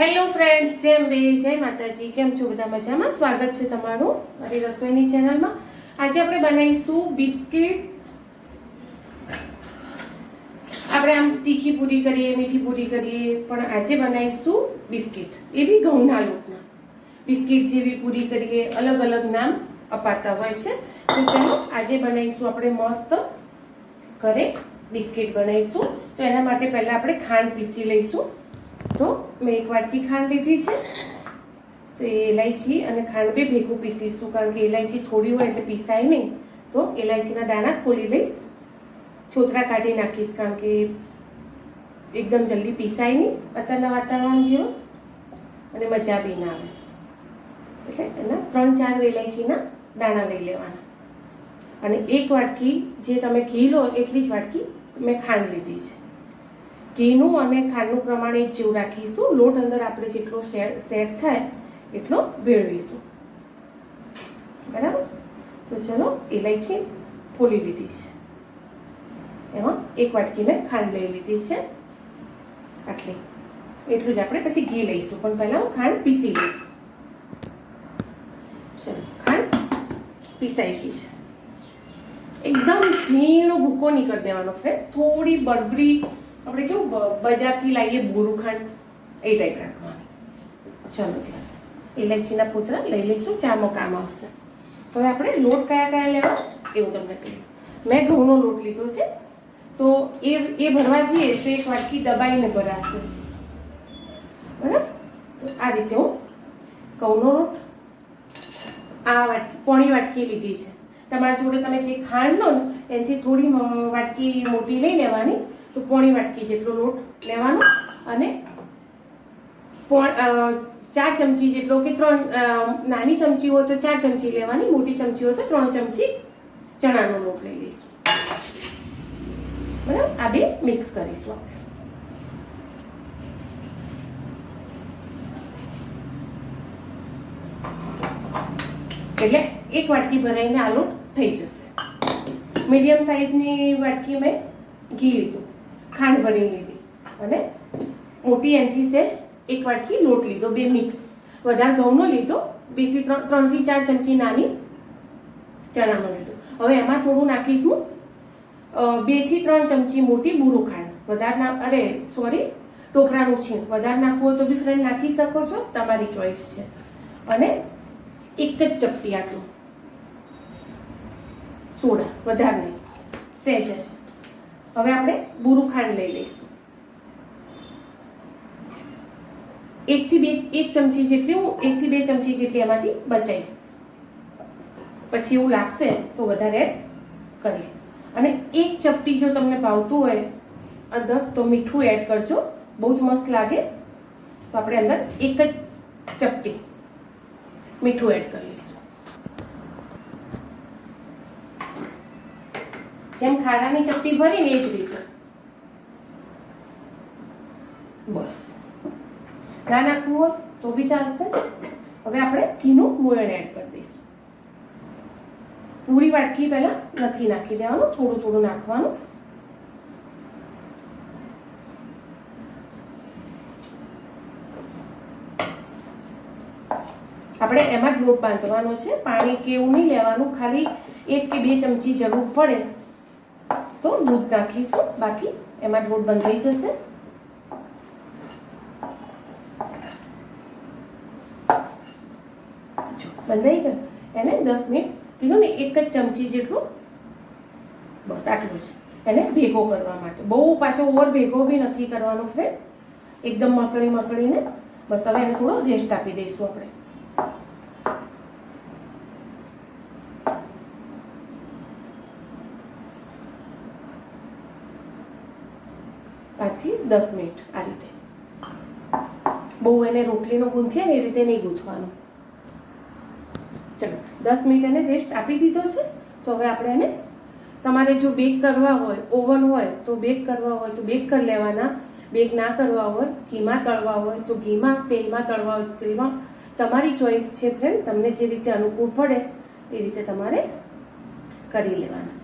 Hello friends જેમ બે જય માતાજી. કેમ છો બધા મજામાં? સ્વાગત છે તમારું મારી રસોઈની ચેનલમાં. આજે આપણે બનાવીશું બિસ્કિટ. આપણે આમ તીખી પૂરી કરીએ, મીઠી પૂરી કરીએ, પણ આજે બનાવીશું બિસ્કિટ. એ બી ઘઉંના લોટના. બિસ્કિટ જેવી પૂરી કરીએ, અલગ અલગ નામ અપાતા હોય છે. તો ચાલો, આજે બનાવીશું આપણે મસ્ત ઘરે બિસ્કિટ બનાવીશું. તો એના માટે પહેલાં આપણે ખાંડ પીસી લઈશું. તો મેં એક વાટકી ખાંડ લીધી છે. તો એ ઇલાયચી અને ખાંડ બે ભેગું પીસીશું, કારણ કે ઇલાયચી થોડી હોય એટલે પીસાય નહીં. તો ઇલાયચીના દાણા ખોલી લઈશ. છોતરા કાઢી નાખીશ, કારણ કે એકદમ જલ્દી પીસાય નહીં અત્યારના વાતાવરણ જેવું. અને મજા બી ના આવે. એટલે એના ત્રણ ચાર ઇલાયચીના દાણા લઈ લેવાના. અને એક વાટકી જે તમે ઘી લો, એટલી જ વાટકી મેં ખાંડ લીધી છે. ઘીનું અને ખાંડનું પ્રમાણ એક જેવું રાખીશું. લોટ અંદર આપણે જેટલો સેટ થાય એટલો ભેળવીશું. બરાબર? તો ચલો ઇલાયચી ફોલી લીધી છે. એમાં એક વાટકી મેં ખાંડ લઈ લીધી છે. આટલી. એટલું જ આપણે પછી ઘી લઈશું. પણ પહેલાં હું ખાંડ પીસી લઈશ. ચલો, ખાંડ પીસાઈ ગઈ છે. એકદમ ઝીણો ભૂકો નહીં કરી દેવાનો ફ્રેન્ડ થોડી બરબરી આપણે કેવું બજારથી લાવીએ બોરું ખાંડ, એ ટાઈપ રાખવાની. ચાલો ત્યારે ઇલાયચીના પૂતરા લઈ લઈશું, ચામાં કામ આવશે. હવે આપણે લોટ કયા કયા લેવા, એવું તમને કહ્યું મેં ઘઉંનો લોટ લીધો છે, તો એ એ ભરવા જઈએ તો એક વાટકી દબાઈને ભરાશે. બરાબર? તો આ રીતે હું ઘઉંનો લોટ, આ વાટકી, પોણી વાટકી લીધી છે. તમારા જોડે તમે જે ખાંડ લો ને, એનાથી થોડી વાટકી મોટી લઈ લેવાની. તો પોણી વાટકી જેટલો લોટ લેવાનો અને ચાર ચમચી જેટલો કે ત્રણ નાની ચમચી હોય તો ચાર ચમચી લેવાની, મોટી ચમચી હોય તો ત્રણ ચમચી ચણાનો લોટ લઈ લઈશું. બરાબર? આ બે મિક્સ કરીશું આપણે. એટલે એક વાટકી ભરાઈને આ લોટ થઈ જશે. મીડિયમ સાઈઝની વાટકી મેં ઘી લીધું. ખાંડ ભરી લીધી અને મોટી એનથી સેજ એક વાટકી લોટ લીધો, બે મિક્સ. વધારે ઘઉંનો લીધો, બેથી ત્રણ, ત્રણથી ચાર ચમચી નાની ચણાનો લીધો. હવે એમાં થોડું નાખીશું. હું બેથી ત્રણ ચમચી મોટી બુરુ ખાંડ. વધારે ના, અરે સોરી ટોકરાનું છે વધારે નાખવું તો બી ફ્રેન્ડ નાખી શકો છો, તમારી ચોઈસ છે. અને એક જ ચપટી આટલું. સોડા, વધારે નહીં. સહેજ જ. હવે આપણે બુરું ખાંડ લઈ લઈશું. એકથી બે, એક ચમચી જેટલી હું એકથી બે ચમચી જેટલી એમાંથી બચાવીશ પછી એવું લાગશે તો વધારે એડ કરીશ. અને એક ચપટી જો તમને ભાવતું હોય, અંદર તો મીઠું એડ કરજો. બહુ જ મસ્ત લાગે. તો આપણે અંદર એક જ ચપટી મીઠું એડ કરી લઈશું. જેમ ખારાની ચપટી ભરીને એ જ રીતે. બસ. ના નાખવું હોય તો બી ચાલશે. હવે આપણે ઘીનું મોયણ એડ કરી દઈશું. પૂરી વાટકી પહેલાં નથી નાખી દેવાનું, થોડું થોડું નાખવાનું. આપણે એમાં જ લોટ બાંધવાનો છે. પાણી કે એવું નહીં લેવાનું, ખાલી એક કે બે ચમચી જરૂર પડે. તો દૂધ નાખીશું બાકી એમાં દૂધ બંધાઈ જશે. બંધાઈ ગયું. એને દસ મિનિટ કીધું ને એક જ ચમચી જેટલું બસ આટલું છે. એને ભેગો કરવા માટે. બહુ પાછો ઓવર ભેગો બી નથી કરવાનો ફ્રેન્ડ એકદમ મસળી મસળીને બસ હવે એને થોડો રેસ્ટ આપી દઈશું આપણે. પાંચથી દસ મિનિટ આ રીતે. બહુ એને રોટલીનો ગૂંથીએ ને એ રીતે નહીં ગૂંથવાનું. ચલો, દસ મિનિટ એને રેસ્ટ આપી દીધો છે. તો હવે આપણે એને તમારે જો બેક કરવા હોય ઓવન હોય, તો બેક કરવા હોય, તો બેક કરી લેવાના. બેક ના કરવા હોય, ઘીમાં તળવા હોય, તો ઘીમાં, તેલમાં તળવા હોય તેલમાં. તમારી ચોઈસ છે ફ્રેન્ડ તમને જે રીતે અનુકૂળ પડે, એ રીતે તમારે કરી લેવાના.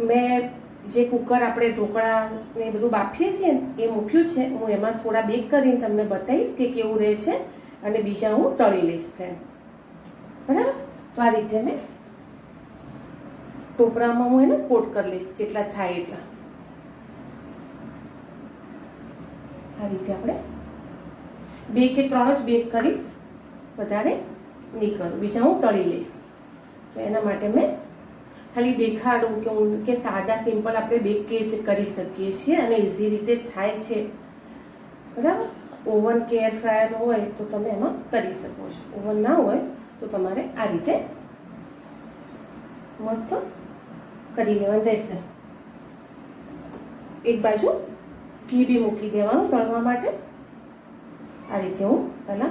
મેં જે કુકર આપણે ઢોકળા ને બધું બાફીએ છીએ એ મૂક્યું છે, હું એમાં થોડા બેક કરીને તમને બતાવીશ કે કેવું રહે છે અને બીજા હું તળી લઈશ ફ્રેન્ડ બરાબર? તો આ રીતે મેં ટોપરામાં હું એને કોટ કરી લઈશ, જેટલા થાય એટલા. આ રીતે આપણે બે કે ત્રણ જ બેક કરીશ, વધારે નહીં કરું, બીજા હું તળી લઈશ. તો એના માટે મેં ખાલી દેખાડું કે હું કે સાદા સિમ્પલ આપણે બેક કરી શકીએ છીએ અને ઇઝી રીતે થાય છે. બરાબર? ઓવન કે એર ફ્રાયર હોય તો તમે એમાં કરી શકો છો. ઓવન ના હોય તો તમારે આ રીતે મસ્ત કરી લેવાનું રહેશે. એક બાજુ ઘી બી મૂકી દેવાનું તળવા માટે. આ રીતે હું પહેલાં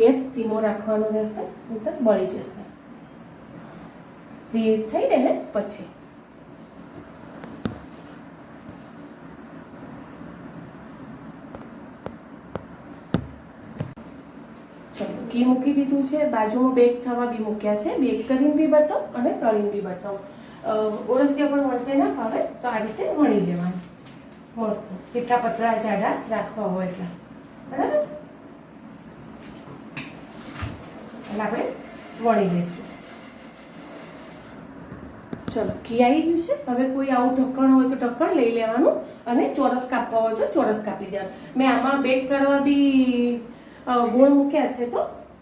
ગેસ ધીમો રાખવાનો રહેશે નહીંતર બળી જશે. પ્રીહીટ થઈ ને પછી. ચલો, ઘી મૂકી દીધું છે, બાજુમાં બેક થવા બી મૂક્યા છે, બેક કરીને બી બતાવું અને તળીને બી બતાવું. ઓરસિયા પણ વળતે ના ફાવે, તો આ રીતે વણી લેવાનું. મસ્ત જેટલા પતરા જાડા રાખવા હોય એટલા. બરાબર? એટલે આપણે વણી લઈશું. ચલો, ઘી આવી ગયું છે. હવે કોઈ આવું ઢક્કણ હોય તો ઢક્કણ લઈ લેવાનું અને ચોરસ કાપવા હોય તો ચોરસ કાપી દેવાનું. મેં આમાં બેક કરવા બી ગોળ મૂક્યા છે તો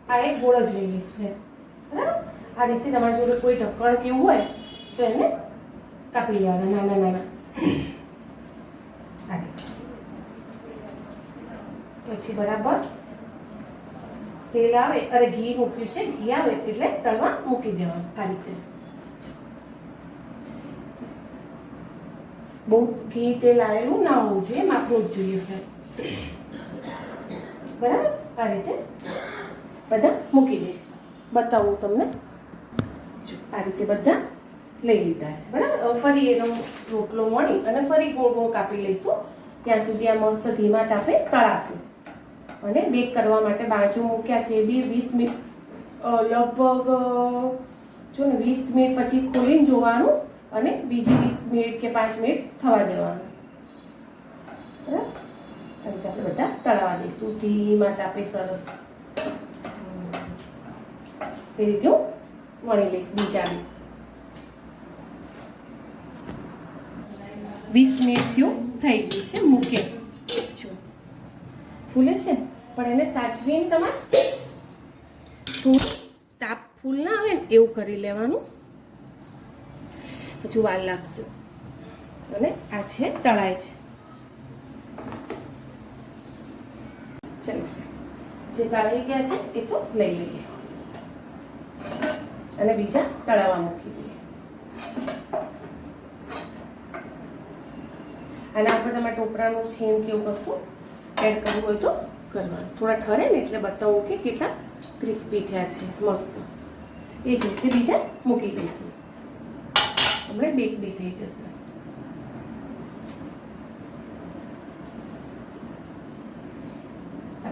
આ એક ગોળ જ લઈ લઈશ મેં બરાબર? આ રીતે તમારી જોડે કોઈ ઢક્કણ કેવું હોય તો એને કાપી લેવાના, નાના નાના. આ રીતે. પછી બરાબર તેલ આવે અરે ઘી મૂક્યું છે. ઘી આવે એટલે તળવા મૂકી દેવાનું આ રીતે. બહુ ઘી તેલ આવેલું ના હોવું જોઈએ, માપવું જ જોઈએ friend. બરાબર? આ રીતે બધા મૂકી દઈશું. બતાવું તમને. આ રીતે બધા લઈ લીધા છે. બરાબર? ફરી એનો રોટલો મળી અને ફરી ગોળ ગોળ કાપી લઈશું. ત્યાં સુધી આ મસ્ત ધીમા તાપે તળાશે. અને બેક કરવા માટે બાજુ મૂક્યા છે. એ બી વીસ મિનિટ લગભગ જો ને વીસ મિનિટ પછી ખોલીને જોવાનું અને બીજી વીસ મિનિટ કે પાંચ મિનિટ થવા દેવાનું. બરાબર? આપણે બધા તળાવા દઈશું. ધીમા તાપે સરસ. એ રીતે હું વણી લઈશ બીજા વીસ મિનિટ જેવું થઈ ગયું છે. મૂકે. ફૂલે છે? પણ એને સાચવીને તમારે ફૂલ તાપ ફૂલ ના આવે એવું કરી લેવાનું. હજુ વાર લાગશે. અને આ છે તળાય છે. જે તળાઈ ગયા છે એ તો લઈ લઈએ. અને બીજા તળાવા મૂકી દઈએ. અને આપણે તમે ટોપરાનું છીણ કે એવું કશું એડ કરવું હોય તો કરવાનું. થોડા ઠરે ને એટલે બતાવું કે કેટલા ક્રિસ્પી થયા છે. મસ્ત. એ જ રીતે બીજા મૂકી દઈશું. હમણાં બેક બી થઈ જશે.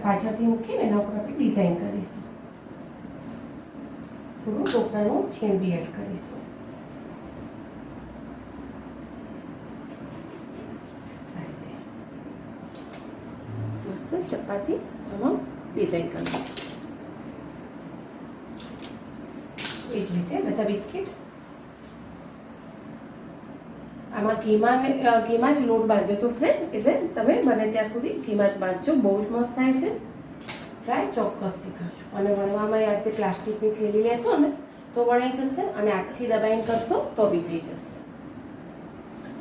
પાછળથી મૂકીને એના ઉપર આપણે ડિઝાઇન કરીશું. થોડું ટોપરાનું છીણ બી એડ કરીશું આ રીતે મસ્ત ચપાતી આમાં ડિઝાઇન કરવી એ જ રીતે બધા બિસ્કિટ. આમાં ઘીમાં ઘીમાં જ લોટ બાંધ્યો તો ફ્રેન્ડ એટલે તમે બને ત્યાં સુધી ઘીમાં જ બાંધજો, બહુ જ મસ્ત થાય છે. ટ્રાય ચોક્કસથી કરજો. અને વણવામાં પ્લાસ્ટિકની થેલી લેશો ને, તો વણાઈ જશે અને હાથથી દબાઈને કરશો તો બી થઈ જશે.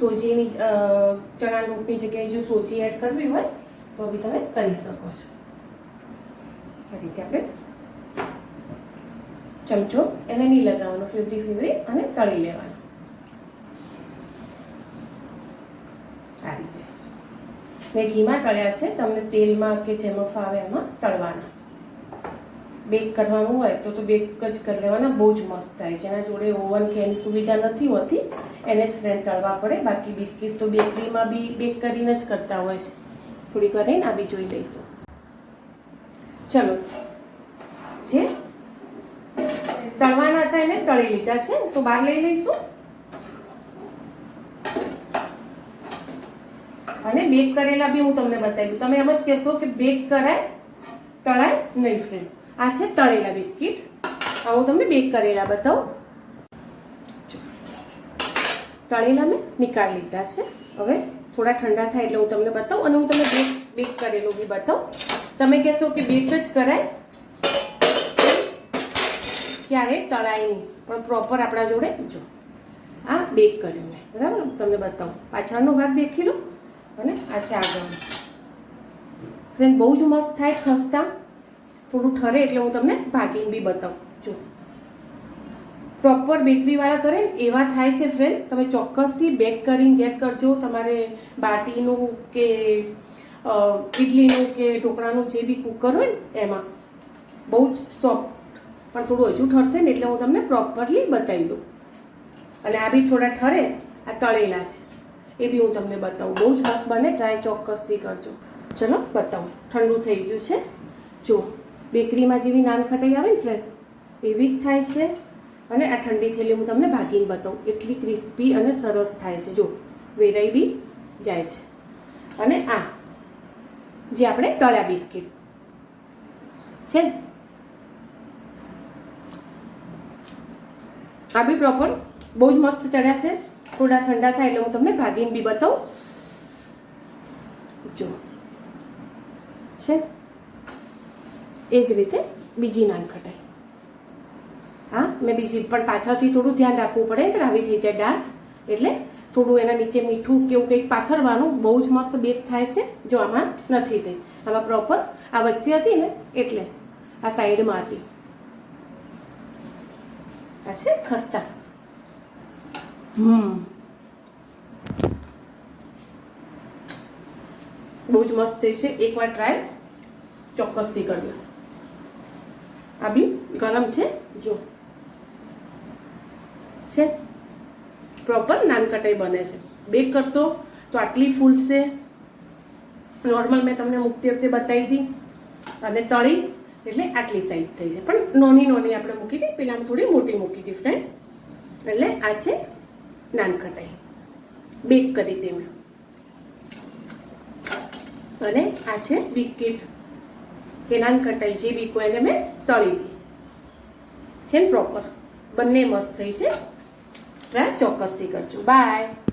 સોજીની ચણા લોટની જગ્યાએ જો સોજી એડ કરવી હોય તો બી તમે કરી શકો છો. આ રીતે આપણે ચમચો એને નહીં લગાવવાનો ફીવરી ફીવરી અને તળી લેવાનો. આ રીતે. મેં ઘીમાં તળ્યા છે તમને તેલમાં કે જેમાં ફાવે એમાં તળવાના. બેક કરવાનું હોય તો તો બેક જ કરી લેવાના બહુ જ મસ્ત થાય. જેના જોડે ઓવન કે એની સુવિધા નથી હોતી એને જ ફ્રેન્ડ તળવા પડે. બાકી બિસ્કિટ તો બેકરીમાં બી બેક કરીને જ કરતા હોય છે. થોડીક વાર રહીને આ બી જોઈ લઈશું. ચલો. જે તળવાના હતા એને તળી લીધા છે, તો બહાર લઈ લઈશું. અને બેક કરેલા બી હું તમને બતાવી દઉં. તમે એમ જ કહેશો કે બેક કરાય, તળાય નહીં ફ્રેન્ડ આ છે તળેલા બિસ્કિટ. આ હું તમને બેક કરેલા બતાવું. તળેલા મેં નીકાળી લીધા છે. હવે થોડા ઠંડા થાય એટલે હું તમને બતાવું અને હું તમને બેક બેક કરેલું બી બતાવું. તમે કહેશો કે બેક જ કરાય? ક્યારે તળાય નહીં. પણ પ્રોપર આપણા જોડે જો. આ બેક કર્યું મેં. બરાબર? તમને બતાવું. પાછળનો ભાગ દેખી લો અને આ છે આગળ ફ્રેન્ડ બહુ જ મસ્ત થાય, ખસ્તા. થોડું ઠરે એટલે હું તમને ભાગીને બી બતાવું. પ્રોપર બેકરીવાળા કરે ને, એવા થાય છે ફ્રેન્ડ તમે ચોક્કસથી બેક કરીને ગેટ કરજો. તમારે બાટીનું કે ઇડલીનું કે ઢોકળાનું જે બી કુકર હોય ને, એમાં. બહુ જ સોફ્ટ પણ થોડું હજુ ઠરશે ને, એટલે હું તમને પ્રોપરલી બતાવી દઉં. અને આ બી થોડા ઠરે, આ તળેલા છે. એ બી હું તમને બતાવું. બહુ જ મસ્ત બને ટ્રાય ચોક્કસથી કરજો. ચલો, બતાવું. ઠંડુ થઈ ગયું છે. જો બેકરીમાં જેવી નાનખટાઈ આવે ને ફ્રેન્ડ એવી જ થાય છે. અને આ ઠંડી થયેલી હું તમને ભાગીને બતાવું એટલી ક્રિસ્પી અને સરસ થાય છે. જો, વેરાઈ બી જાય છે. અને આ જે આપણે તળ્યા બિસ્કિટ છે આ બી પ્રોપર બહુ જ મસ્ત ચડ્યા છે. થોડા ઠંડા થાય એટલે હું તમને ભાગીને બી બતાવું. જો, છે એ જ રીતે બીજી નાનખટાઈ હા? મેં બીજી પણ પાછળથી થોડું ધ્યાન રાખવું પડે કે રાવી થઈ જાય ડાર્ક. એટલે થોડું એના નીચે મીઠું કેવું કંઈક પાથરવાનું બહુ જ મસ્ત બેક થાય છે, જો આમાં નથી થઈ. આમાં પ્રોપર આ વચ્ચે હતી ને, એટલે આ સાઈડમાં હતી. આ છે ખસ્તા. હમ. બહુ જ મસ્ત થઈ છે. એકવાર ટ્રાય ચોક્કસથી કરજો. આ બી ગરમ છે. જો. છે? પ્રોપર નાનકટાઈ બને છે. બેક કરશો તો આટલી ફૂલશે નોર્મલ મેં તમને મૂકતી વખતે બતાવી હતી. અને તળી એટલે આટલી સાઈઝ થઈ છે. પણ નોની નોની આપણે મૂકી હતી. પેલામાં થોડી મોટી મૂકી હતી ફ્રેન્ડ એટલે આ છે નાનકટાઈ. બેક કરી હતી મેં. અને આ છે બિસ્કિટ. કે નાનકટાઈ જે બી એને મેં તળી હતી. છે ને પ્રોપર બંને મસ્ત થઈ છે. ટ્રાય ચોક્કસથી કરજો. બાય.